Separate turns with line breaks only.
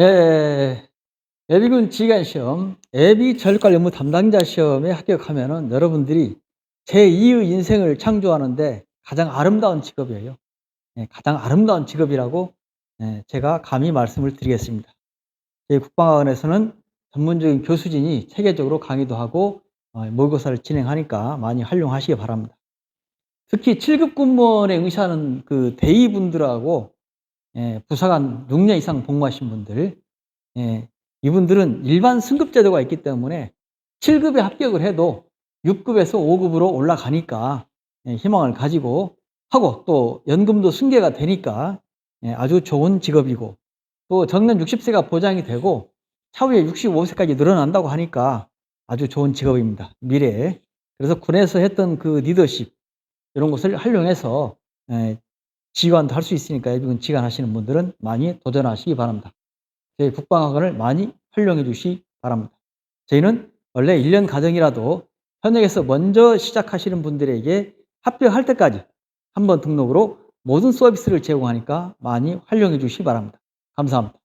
예, 예비군 지휘관 시험, 예비 전력관 업무 담당자 시험에 합격하면은 여러분들이 제2의 인생을 창조하는데 가장 아름다운 직업이에요. 예, 가장 아름다운 직업이라고 예, 제가 감히 말씀을 드리겠습니다. 저희 국방학원에서는 전문적인 교수진이 체계적으로 강의도 하고 어, 모의고사를 진행하니까 많이 활용하시기 바랍니다. 특히 7급 군무원에 응시하는 그 대위분들하고 예, 부사관 6년 이상 복무하신 분들, 예, 이분들은 일반 승급 제도가 있기 때문에 7급에 합격을 해도 6급에서 5급으로 올라가니까 예, 희망을 가지고 하고 또 연금도 승계가 되니까 예, 아주 좋은 직업이고 또 정년 60세가 보장이 되고 차후에 65세까지 늘어난다고 하니까 아주 좋은 직업입니다. 미래에. 그래서 군에서 했던 그 리더십 이런 것을 활용해서 예, 지휘관도 할 수 있으니까 예비군 지휘관 하시는 분들은 많이 도전하시기 바랍니다. 저희 국방학원을 많이 활용해 주시기 바랍니다. 저희는 원래 1년 과정이라도 현역에서 먼저 시작하시는 분들에게 합격할 때까지 한 번 등록으로 모든 서비스를 제공하니까 많이 활용해 주시기 바랍니다. 감사합니다.